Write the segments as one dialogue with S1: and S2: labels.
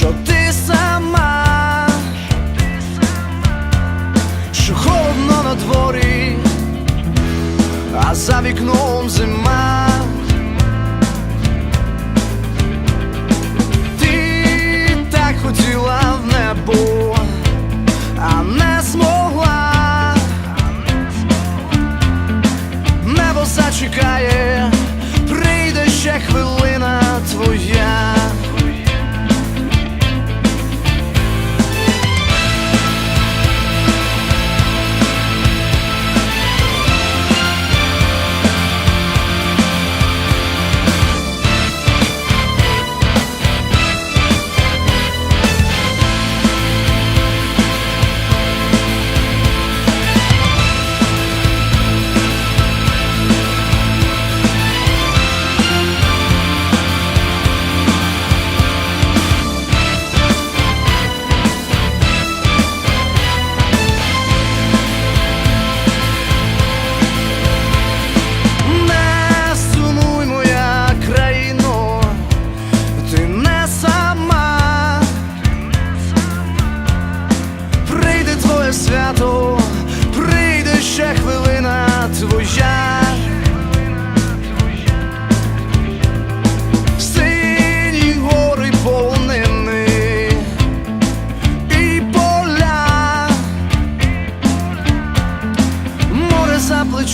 S1: що ти сама, що холодно на дворі, а за вікном зима.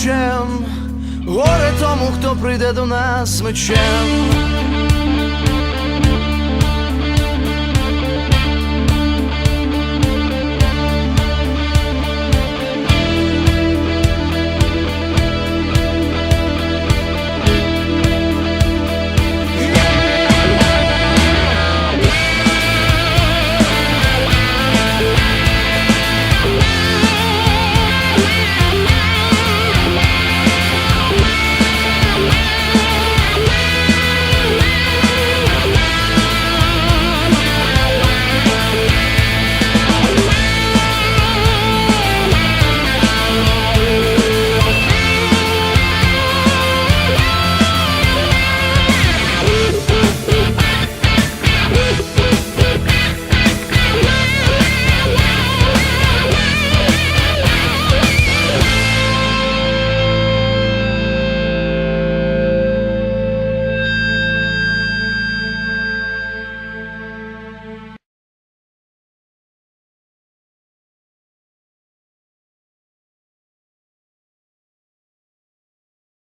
S1: Плечем, горе тому, хто прийде до нас мечем.